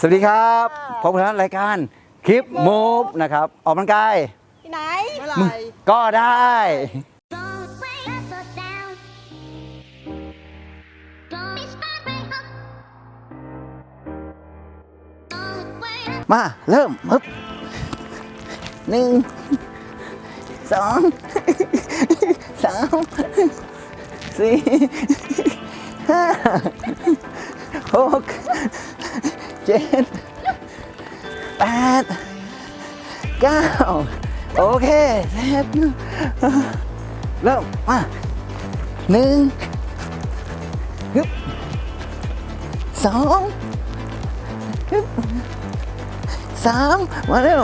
สวัสดีครับพบกับรายการคลิปมูฟนะครับออกกำลังกาย ที่ไหนเมื่อไหร่ก็ได้ Don't wait up or down. Don't be smart, wait up. Don't wait up. มาเริ่มปึ๊บหนึ่งสองสามสี่ห้าหก เจ็ดแปดเก้าโอเคเสร็จเริ่มมาหนึ่งฮึบสองฮึบสามมาเร็ว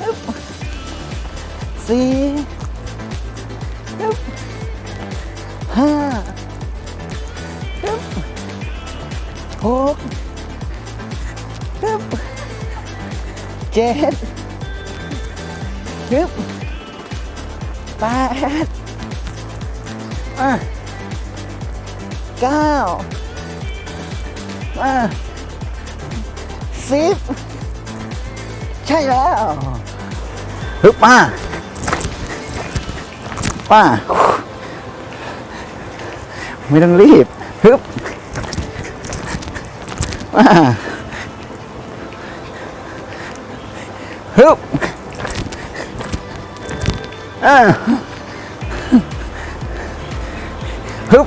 ฮึบสี่ฮึบห้าฮึบหก เจ็ดฮึบแปดอะเก้าอะสิบใช่แล้วฮึบมาป้า ไม่ต้องรีบฮึบมา ฮึบอ่าฮึบ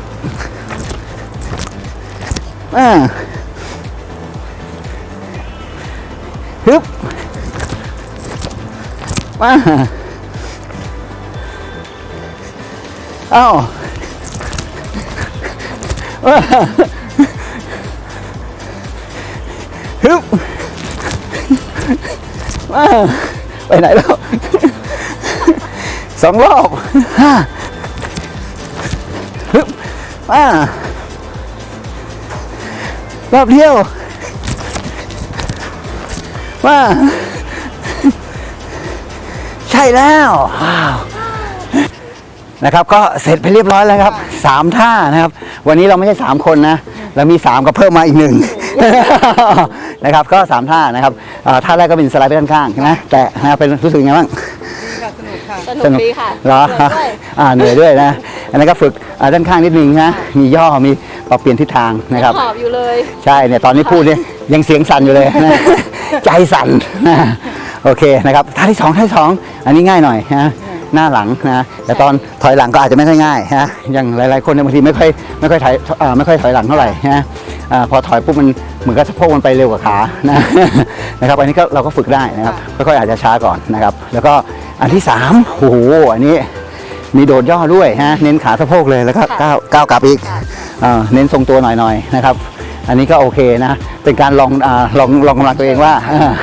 อ่าฮึบมาเอ้าม ไปไหนแล้วสองรอบห้าฮึบมารอบเดียวมาใช่แล้วว้าวนะครับ ก็เสร็จไปเรียบร้อยแล้วครับสามท่านะครับ วันนี้เราไม่ใช่สามคนนะ เรามีสามก็เพิ่มมาอีกหนึ่ง นะครับก็สามท่านะครับอ่าท่าแรกก็เป็นสไลด์ไปด้านข้างใช่ไหมแต่นะครับเป็นรู้สึกยังไงบ้างดีค่ะสนุกค่ะสนุกดีค่ะเหรอ สนุกด้วย อ่าเหนื่อยด้วยนะ อันนั้นก็ฝึกอ่าด้านข้างนิดนึงนะมีย่อมีปรับเปลี่ยนทิศทางนะครับ หอบอยู่เลย ใช่เนี่ยตอนนี้พูดเนี่ยยังเสียงสั่นอยู่เลยนะ ใจสั่นนะโอเคนะครับท่าที่สองท่าที่สองอันนี้ง่ายหน่อยนะ หน้าหลังนะแต่ตอนถอยหลังก็อาจจะไม่ค่อยง่ายนะอย่างหลายๆคนเนี่ยบางทีไม่ค่อยไม่ค่อยถอยเอ่อไม่ค่อยถอยหลังเท่าไหร่นะอ่าพอถอยปุ๊บมันเหมือนกับสะโพกมันไปเร็วกว่าขานะนะครับอันนี้ก็เราก็ฝึกได้นะครับค่อยๆอาจจะช้าก่อนนะครับ แล้วก็อันที่สามโอ้โหอันนี้มีโดดย่อด้วยฮะเน้นขาสะโพกเลยแล้วก็ก้าวก้าวกลับอีกอ่าเน้นทรงตัวหน่อยๆนะครับ อันนี้ก็โอเคนะ เป็นการลองอาลองลองกำลังตัวเองว่าอ่า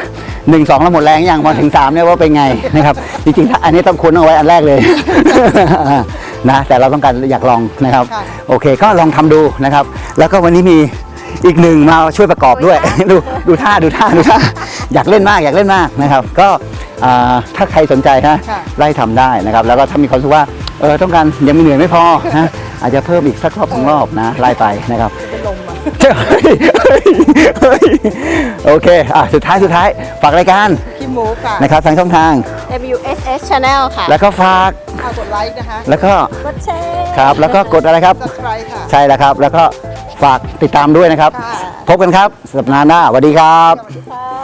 หนึ่งสองแล้วหมดแรงยังพอถึงสามเนี่ยว่าเป็นไงนะครับจริงๆถ้าอันนี้ต้องคุ้นเอาไว้อันแรกเลยนะแต่เราต้องการอยากลองนะครับค่ะโอเคก็ลองทำดูนะครับ แล้วก็วันนี้มีอีกหนึ่งมาช่วยประกอบด้วยดูดูท่าดูท่าดูท่าอยากเล่นมากอยากเล่นมากนะครับ ก็อ่าถ้าใครสนใจนะค่ะไล่ทำได้นะครับ แล้วก็ถ้ามีความรู้สึกว่าเออต้องการยังมีเหนื่อยไม่พอนะอาจจะเพิ่มอีกสักรอบสองรอบนะไล่ไปนะครับ โอเค อะ สุดท้ายสุดท้าย ฝากรายการคิมมูฟค่ะ นะครับทางช่องทาง MUSS Channel ค่ะ แล้วก็ฝากเอากดไลค์นะคะ แล้วก็กดแชร์ครับ แล้วก็กดอะไรครับสับสไครค่ะใช่แล้วครับ แล้วก็ฝากติดตามด้วยนะครับค่ะพบกันครับสัปดาห์หน้าสวัสดีครับค่ะ